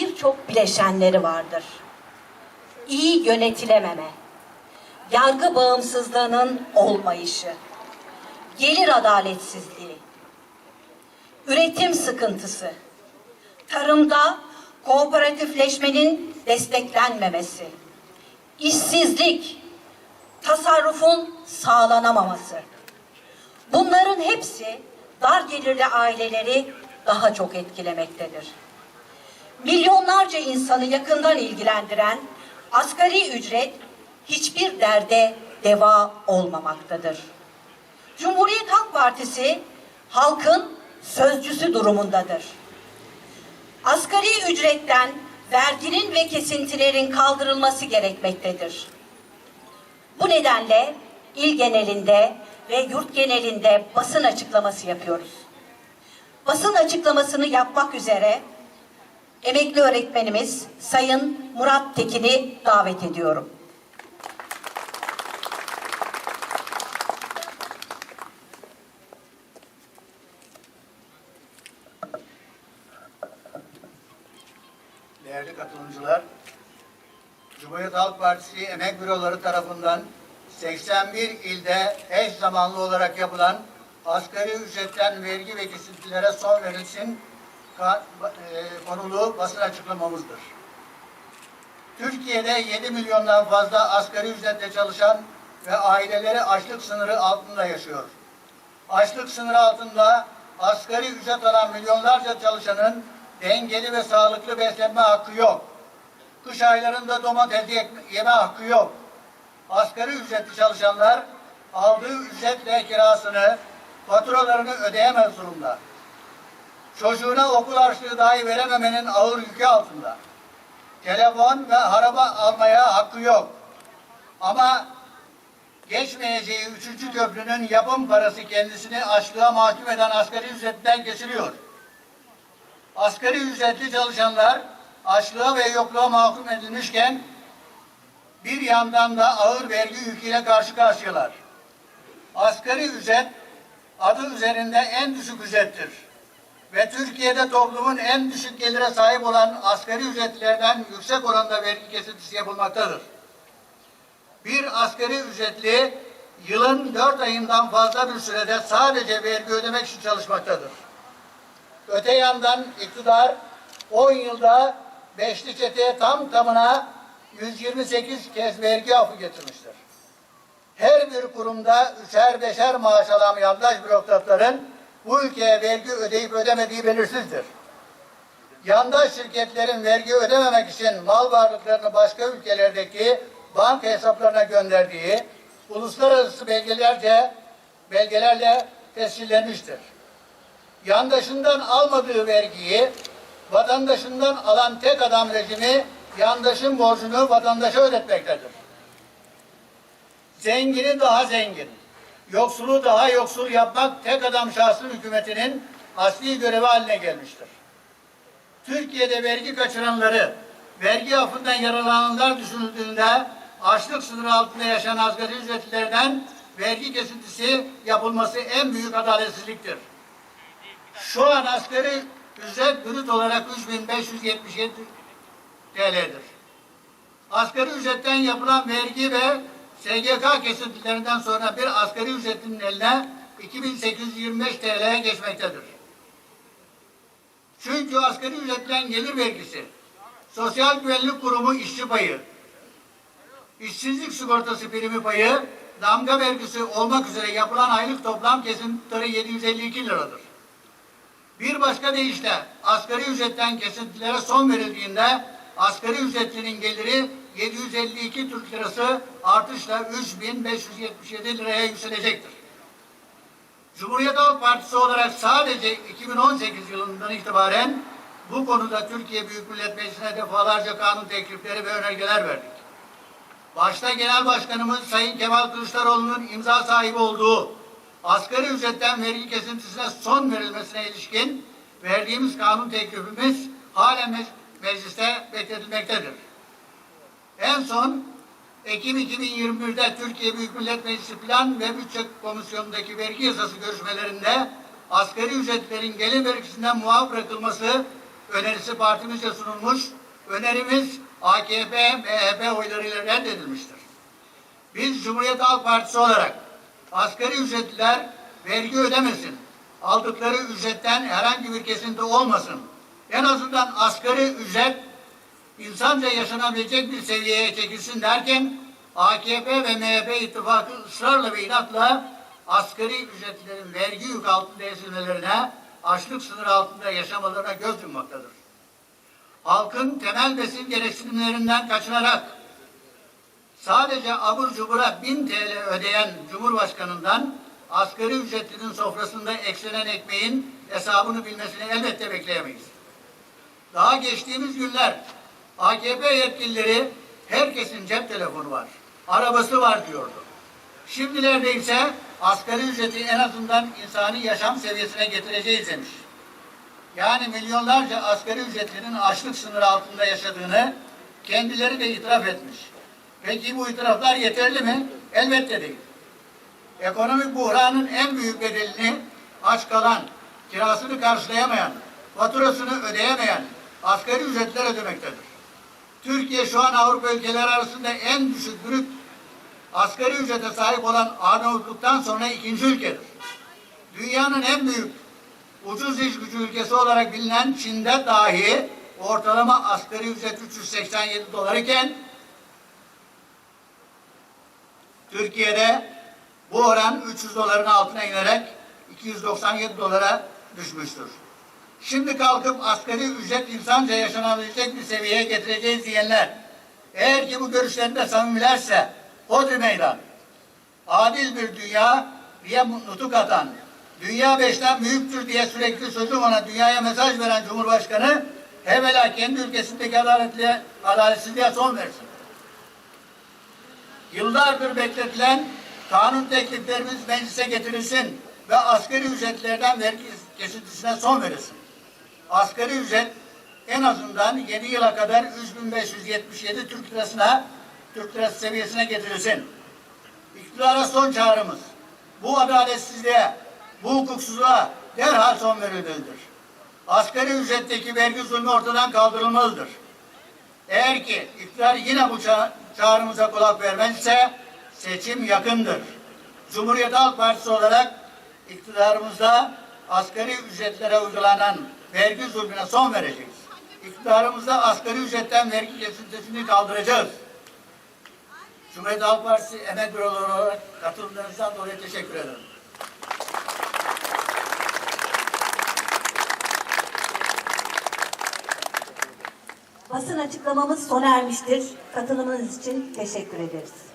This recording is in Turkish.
birçok bileşenleri vardır. İyi yönetilememe, yargı bağımsızlığının olmayışı, gelir adaletsizliği, üretim sıkıntısı, tarımda kooperatifleşmenin desteklenmemesi, işsizlik, tasarrufun sağlanamaması. Bunların hepsi dar gelirli aileleri daha çok etkilemektedir. Milyonlarca insanı yakından ilgilendiren asgari ücret hiçbir derde deva olmamaktadır. Cumhuriyet Halk Partisi halkın sözcüsü durumundadır. Asgari ücretten verginin ve kesintilerin kaldırılması gerekmektedir. Bu nedenle il genelinde ve yurt genelinde basın açıklaması yapıyoruz. Basın açıklamasını yapmak üzere emekli öğretmenimiz Sayın Murat Tekin'i davet ediyorum. Değerli katılımcılar, Cumhuriyet Halk Partisi Emek Büroları tarafından 81 ilde eş zamanlı olarak yapılan asgari ücretten vergi ve kesintilere son verilsin konulu basın açıklamamızdır. Türkiye'de 7 milyondan fazla asgari ücretle çalışan ve aileleri açlık sınırı altında yaşıyor. Açlık sınırı altında asgari ücret alan milyonlarca çalışanın dengeli ve sağlıklı beslenme hakkı yok. Kış aylarında domates ye- yeme hakkı yok. Asgari ücretli çalışanlar aldığı ücretle kirasını, faturalarını ödeyemez durumda. Çocuğuna okul harçlığı dahi verememenin ağır yükü altında. Telefon ve araba almaya hakkı yok. Ama geçmeyeceği üçüncü köprünün yapım parası kendisini açlığa mahkum eden asgari ücretten kesiliyor. Asgari ücretli çalışanlar açlığa ve yokluğa mahkum edilmişken bir yandan da ağır vergi yüküyle karşı karşıyalar. Asgari ücret adı üzerinde en düşük ücrettir. Ve Türkiye'de toplumun en düşük gelire sahip olan asgari ücretlilerden yüksek oranda vergi kesintisi yapılmaktadır bir asgari ücretli yılın dört ayından fazla bir sürede sadece vergi ödemek için çalışmaktadır. Öte yandan iktidar 10 yılda beşli çeteye tam tamına 128 kez vergi affı getirmiştir. Her bir kurumda üçer beşer maaş alan yandaş bürokratların bu ülkeye vergi ödeyip ödemediği belirsizdir. Yandaş şirketlerin vergi ödememek için mal varlıklarını başka ülkelerdeki banka hesaplarına gönderdiği uluslararası belgelerce belgelerle tescillenmiştir. Yandaşından almadığı vergiyi vatandaşından alan tek adam rejimi yandaşın borcunu vatandaşa ödetmektedir. Zengini daha zengin, yoksulu daha yoksul yapmak tek adam şahsın hükümetinin asli görevi haline gelmiştir. Türkiye'de vergi kaçıranları, vergi affından yararlananlar düşünüldüğünde açlık sınırı altında yaşayan asgari ücretlilerden vergi kesintisi yapılması en büyük adaletsizliktir. Şu an asgari ücret brüt olarak 3577 TL'dir. Asgari ücretten yapılan vergi ve SGK kesintilerinden sonra bir asgari ücretlinin eline 2825 TL'ye geçmektedir. Çünkü asgari ücretten gelir vergisi, Sosyal Güvenlik Kurumu işçi payı, işsizlik sigortası primi payı, damga vergisi olmak üzere yapılan aylık toplam kesintileri 752 liradır. Bir başka deyişle asgari ücretten kesintilere son verildiğinde asgari ücretlinin geliri 752 Türk lirası artışla 3577 liraya yükselecektir. Cumhuriyet Halk Partisi olarak sadece 2018 yılından itibaren bu konuda Türkiye Büyük Millet Meclisi'ne defalarca kanun teklifleri ve önergeler verdik. Başta Genel Başkanımız Sayın Kemal Kılıçdaroğlu'nun imza sahibi olduğu asgari ücretten vergi kesintisine son verilmesine ilişkin verdiğimiz kanun teklifimiz halen me- mecliste bekletilmektedir. En son Ekim 2021'de Türkiye Büyük Millet Meclisi Plan ve Bütçe Komisyonu'ndaki vergi yasası görüşmelerinde asgari ücretlerin gelir vergisinden muaf bırakılması önerisi partimizce sunulmuş. Önerimiz AKP, MHP oylarıyla reddedilmiştir. Biz Cumhuriyet Halk Partisi olarak asgari ücretliler vergi ödemesin. Aldıkları ücretten herhangi bir kesinti olmasın. En azından asgari ücret insanca yaşanabilecek bir seviyeye çekilsin derken AKP ve MHP ittifakı ısrarla ve inatla asgari ücretlilerin vergi yük altında ezilmelerine, açlık sınırı altında yaşamalarına göz yummaktadır. Halkın temel besin gereksinimlerinden kaçınarak sadece abur cubura 1000 TL ödeyen Cumhurbaşkanı'ndan asgari ücretlinin sofrasında eklenen ekmeğin hesabını bilmesini elbette bekleyemeyiz. Daha geçtiğimiz günler AKP yetkilileri herkesin cep telefonu var, arabası var diyordu. Şimdilerde ise asgari ücreti en azından insani yaşam seviyesine getireceğiz demiş. Yani milyonlarca asgari ücretlinin açlık sınırı altında yaşadığını kendileri de itiraf etmiş. Peki bu itiraflar yeterli mi? Elbette değil. Ekonomik buhranın en büyük bedelini aç kalan, kirasını karşılayamayan, faturasını ödeyemeyen asgari ücretler ödemektedir. Türkiye şu an Avrupa ülkeleri arasında en düşük brüt asgari ücrete sahip olan Arnavutluk'tan sonra ikinci ülkedir. Dünyanın en büyük ucuz iş gücü ülkesi olarak bilinen Çin'de dahi ortalama asgari ücret 387 dolar iken Türkiye'de bu oran 300 doların altına inerek 297 dolara düşmüştür. Şimdi kalkıp asgari ücret insanca yaşanabilecek bir seviyeye getireceğiz diyenler, eğer ki bu görüşlerinde samimilerse, hodri meydan, adil bir dünya diye nutuk atan, dünya beşten büyüktür diye sürekli sözü ona dünyaya mesaj veren Cumhurbaşkanı, evvela kendi ülkesindeki adaletli, adaletsizliğe son versin. Yıllardır bekletilen kanun tekliflerimiz meclise getirilsin ve asgari ücretlerden vergi kesintisine son verilsin. Asgari ücret en azından 7 yıla kadar 3577 Türk lirasına Türk lirası seviyesine getirilsin. İktidara son çağrımız bu adaletsizliğe, bu hukuksuzluğa derhal son verilmelidir. Asgari ücretteki vergi zulmü ortadan kaldırılmalıdır. Eğer ki iktidar yine bu ça- çağrımıza kulak vermezse seçim yakındır. Cumhuriyet Halk Partisi olarak iktidarımızda asgari ücretlere uygulanan vergi zulmüne son vereceğiz. İktidarımızda asgari ücretten vergi kesintisini kaldıracağız. Cumhuriyet Halk Partisi emek büroları olarak katılımlarınızdan dolayı teşekkür ederim. Basın açıklamamız sona ermiştir. Katılımınız için teşekkür ederiz.